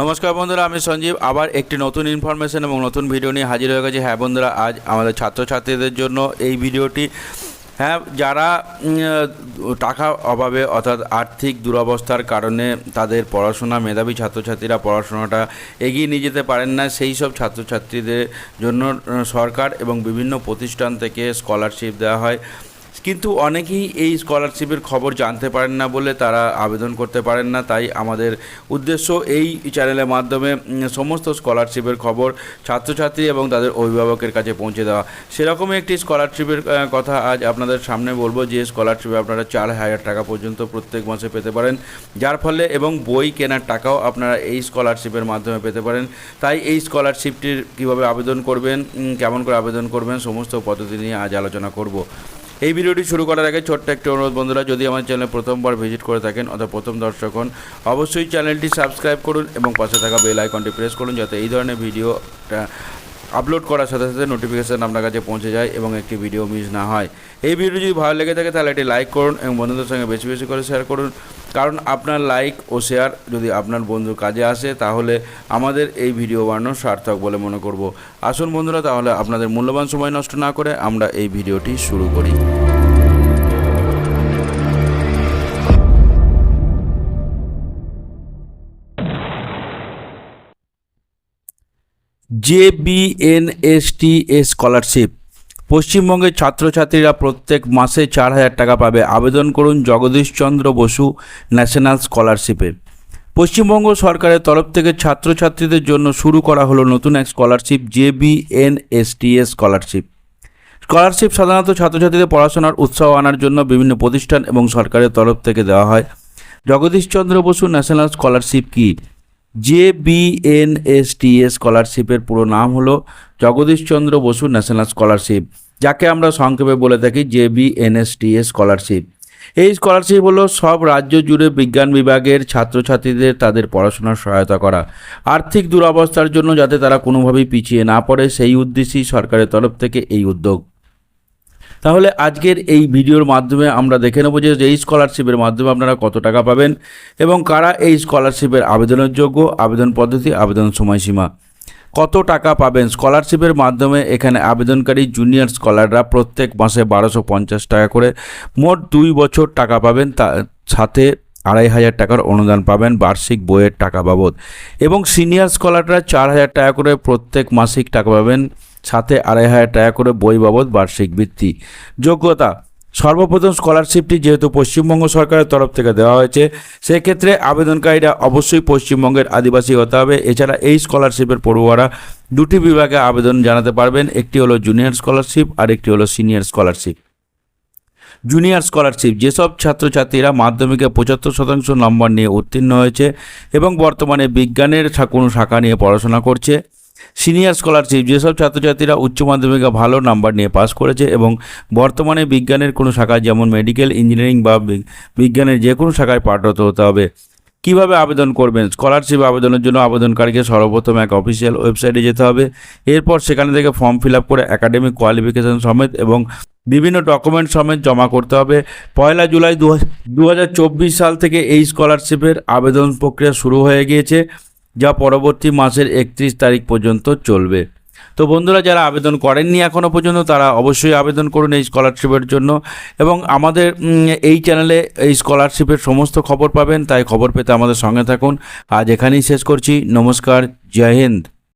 নমস্কার বন্ধুরা, আমি সঞ্জীব। আবার একটি নতুন ইনফরমেশন এবং নতুন ভিডিও নিয়ে হাজির হয়ে গেছি। হ্যাঁ বন্ধুরা, আজ আমাদের ছাত্রছাত্রীদের জন্য এই ভিডিওটি হ্যাঁ যারা টাকা অভাবে অর্থাৎ আর্থিক দুরবস্থার কারণে তাদের পড়াশোনা, মেধাবী ছাত্রছাত্রীরা পড়াশোনাটা এগিয়ে নিয়ে যেতে পারেন না, সেই সব ছাত্রছাত্রীদের জন্য সরকার এবং বিভিন্ন প্রতিষ্ঠান থেকে স্কলারশিপ দেওয়া হয়। কিন্তু অনেকেই এই স্কলারশিপের খবর জানতে পারেন না বলে তারা আবেদন করতে পারেন না। তাই আমাদের উদ্দেশ্য এই চ্যানেলের মাধ্যমে সমস্ত স্কলারশিপের খবর ছাত্রছাত্রী এবং তাদের অভিভাবকের কাছে পৌঁছে দেওয়া। সেরকমই একটি স্কলারশিপের কথা আজ আপনাদের সামনে বলব। যে স্কলারশিপে আপনারা চার হাজার টাকা পর্যন্ত প্রত্যেক মাসে পেতে পারেন। যার ফলে এবং বই কেনার টাকাও আপনারা এই স্কলারশিপের মাধ্যমে পেতে পারেন। তাই এই স্কলারশিপটির কীভাবে আবেদন করবেন কেমন করে আবেদন করবেন, সমস্ত পদ্ধতি নিয়ে আজ আলোচনা করব। এই ভিডিওটি শুরু করার আগে ছোট্ট একটি অনুরোধ বন্ধুরা, যদি আমার চ্যানেল প্রথমবার ভিজিট করে থাকেন অথবা প্রথম দর্শক হন, অবশ্যই চ্যানেলটি সাবস্ক্রাইব করুন এবং পাশে থাকা বেল আইকনটি প্রেস করুন যাতে এই ধরনের ভিডিওটা আপলোড করার সাথে সাথে নোটিফিকেশান আপনার কাছে পৌঁছে যায় এবং একটি ভিডিও মিস না হয়। এই ভিডিও যদি ভালো লেগে থাকে তাহলে এটি লাইক করুন এবং বন্ধুদের সঙ্গে বেশি বেশি করে শেয়ার করুন। কারণ আপনার লাইক ও শেয়ার যদি আপনার বন্ধুর কাজে আসে, তাহলে আমাদের এই ভিডিও বানানো সার্থক বলে মনে করব। আসুন বন্ধুরা, তাহলে আপনাদের মূল্যবান সময় নষ্ট না করে আমরা এই ভিডিওটি শুরু করি। JBNSTA scholarship. পশ্চিমবঙ্গের ছাত্রছাত্রীরা প্রত্যেক মাসে চার হাজার টাকা পাবে। আবেদন করুন জগদীশচন্দ্র বসু ন্যাশনাল স্কলারশিপে। পশ্চিমবঙ্গ সরকারের তরফ থেকে ছাত্রছাত্রীদের জন্য শুরু করা হলো নতুন এক স্কলারশিপ জেবিএনএসটিএ স্কলারশিপ। স্কলারশিপ সাধারণত ছাত্রছাত্রীদের পড়াশোনার উৎসাহ আনার জন্য বিভিন্ন প্রতিষ্ঠান এবং সরকারের তরফ থেকে দেওয়া হয়। জগদীশচন্দ্র বসু ন্যাশনাল স্কলারশিপ কি? জেবিএনএসটিএ স্কলারশিপের পুরো নাম হলো জগদীশচন্দ্র বসু ন্যাশনাল স্কলারশিপ। যাকে আমরা সংক্ষেপে বলে থাকি জেবিএনএসটিএ স্কলারশিপ। এই স্কলারশিপ হলো সব রাজ্য জুড়ে বিজ্ঞান বিভাগের ছাত্রছাত্রীদের তাদের পড়াশোনার সহায়তা করা। আর্থিক দুরবস্থার জন্য যাতে তারা কোনোভাবেই পিছিয়ে না পড়ে, সেই উদ্দেশ্যেই সরকারের তরফ থেকে এই উদ্যোগ। তাহলে আজকের এই ভিডিওর মাধ্যমে আমরা দেখে নেব যে এই স্কলারশিপের মাধ্যমে আপনারা কত টাকা পাবেন এবং কারা এই স্কলারশিপের আবেদনের যোগ্য, আবেদন পদ্ধতি, আবেদন সময়সীমা। কত টাকা পাবেন? স্কলারশিপের মাধ্যমে এখানে আবেদনকারী জুনিয়র স্কলাররা প্রত্যেক মাসে বারোশো পঞ্চাশ টাকা করে মোট দুই বছর টাকা পাবেন। তার সাথে আড়াই হাজার টাকার অনুদান পাবেন বার্ষিক বইয়ের টাকা বাবদ। এবং সিনিয়র স্কলাররা চার হাজার টাকা করে প্রত্যেক মাসিক টাকা পাবেন। সাথে আড়াই হাজার টাকা করে বই বাবদ বার্ষিক বৃত্তি। যোগ্যতা সর্বপ্রথম স্কলারশিপটি যেহেতু পশ্চিমবঙ্গ সরকারের তরফ থেকে দেওয়া হয়েছে, সেক্ষেত্রে আবেদনকারীরা অবশ্যই পশ্চিমবঙ্গের আদিবাসী হতে হবে। এছাড়া এই স্কলারশিপের পড়ুয়ারা দুটি বিভাগে আবেদন জানাতে পারবেন, একটি হলো জুনিয়র স্কলারশিপ আর একটি হলো সিনিয়র স্কলারশিপ জুনিয়র স্কলারশিপ যেসব ছাত্রছাত্রীরা মাধ্যমিকে পঁচাত্তর শতাংশ নম্বর নিয়ে উত্তীর্ণ হয়েছে এবং বর্তমানে বিজ্ঞানের কোনো শাখা নিয়ে পড়াশোনা করছে সিনিয়র স্কলারশিপ, যেসব ছাত্রছাত্রীরা উচ্চ মাধ্যমিকে ভালো নাম্বার নিয়ে পাস করেছে এবং বর্তমানে বিজ্ঞানের কোনো শাখায়, যেমন মেডিকেল, ইঞ্জিনিয়ারিং বা বিজ্ঞানের যে কোনো শাখায় পাঠরত হতে হবে। কীভাবে আবেদন করবেন? স্কলারশিপ আবেদনের জন্য আবেদনকারীকে সর্বপ্রথম এক অফিসিয়াল ওয়েবসাইটে যেতে হবে। এরপর সেখানে থেকে ফর্ম ফিল আপ করে একাডেমিক কোয়ালিফিকেশন সমেত এবং বিভিন্ন ডকুমেন্ট সমেত জমা করতে হবে। পয়লা জুলাই দু হাজার চব্বিশ সাল থেকে এই স্কলারশিপের আবেদন প্রক্রিয়া শুরু হয়ে গিয়েছে। যা পরবর্তী মাসের একত্রিশ তারিখ পর্যন্ত চলবে। তো বন্ধুরা, যারা আবেদন করেননি এখনও পর্যন্ত, তারা অবশ্যই আবেদন করুন এই স্কলারশিপের জন্য। এবং আমাদের এই চ্যানেলে এই স্কলারশিপের সমস্ত খবর পাবেন, তাই খবর পেতে আমাদের সঙ্গে থাকুন। আজ এখানেই শেষ করছি। নমস্কার, জয় হিন্দ।